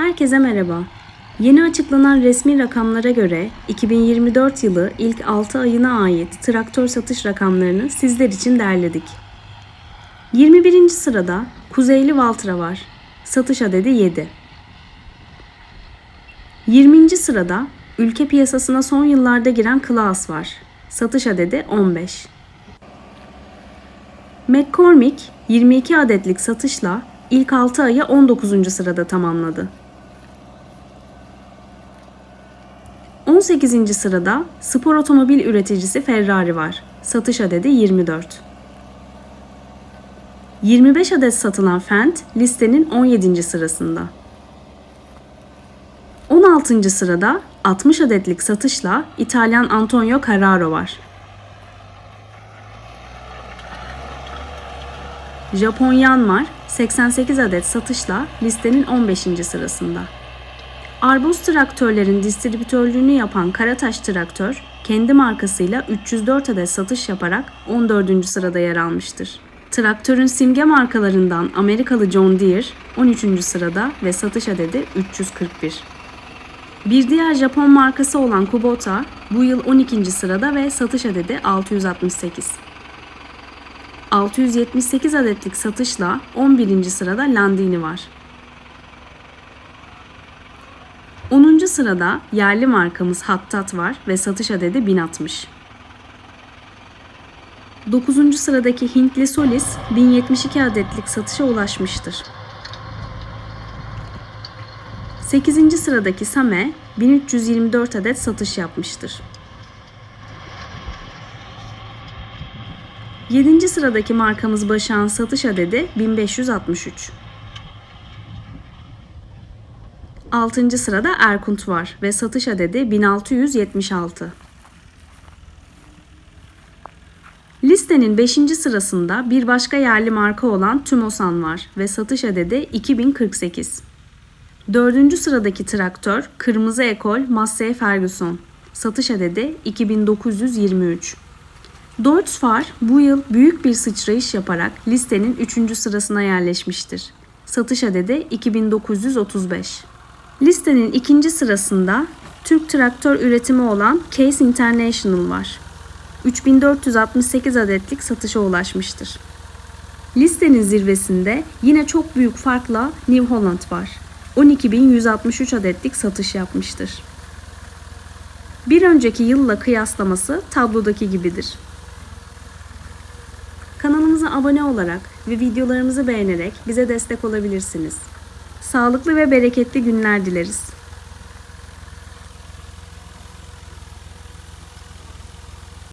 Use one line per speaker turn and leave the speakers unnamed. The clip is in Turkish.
Herkese merhaba. Yeni açıklanan resmi rakamlara göre 2024 yılı ilk 6 ayına ait traktör satış rakamlarını sizler için derledik. 21. sırada Kuzeyli Valtra var. Satış adedi 7. 20. sırada ülke piyasasına son yıllarda giren Klaas var. Satış adedi 15. McCormick 22 adetlik satışla ilk 6 ayı 19. sırada tamamladı. 18. sırada spor otomobil üreticisi Ferrari var. Satış adedi 24. 25 adet satılan Fendt listenin 17. sırasında. 16. sırada 60 adetlik satışla İtalyan Antonio Carraro var. Japon Yanmar 88 adet satışla listenin 15. sırasında. Arbus traktörlerin distribütörlüğünü yapan Karataş Traktör, kendi markasıyla 304 adet satış yaparak 14. sırada yer almıştır. Traktörün simge markalarından Amerikalı John Deere 13. sırada ve satış adedi 341. Bir diğer Japon markası olan Kubota bu yıl 12. sırada ve satış adedi 668. 678 adetlik satışla 11. sırada Landini var. 10. sırada yerli markamız Hattat var ve satış adedi 1060. 9. sıradaki Hintli Solis 1072 adetlik satışa ulaşmıştır. 8. sıradaki Same 1324 adet satış yapmıştır. 7. sıradaki markamız Başak'ın satış adedi 1563. 6. sırada Erkunt var ve satış adedi 1676. Listenin 5. sırasında bir başka yerli marka olan Tümosan var ve satış adedi 2048. 4. sıradaki traktör Kırmızı Ekol Massey Ferguson. Satış adedi 2923. Deutz-Fahr bu yıl büyük bir sıçrayış yaparak listenin 3. sırasına yerleşmiştir. Satış adedi 2935. Listenin ikinci sırasında Türk traktör üretimi olan Case International var. 3468 adetlik satışa ulaşmıştır. Listenin zirvesinde yine çok büyük farkla New Holland var. 12.163 adetlik satış yapmıştır. Bir önceki yılla kıyaslaması tablodaki gibidir. Kanalımıza abone olarak ve videolarımızı beğenerek bize destek olabilirsiniz. Sağlıklı ve bereketli günler dileriz.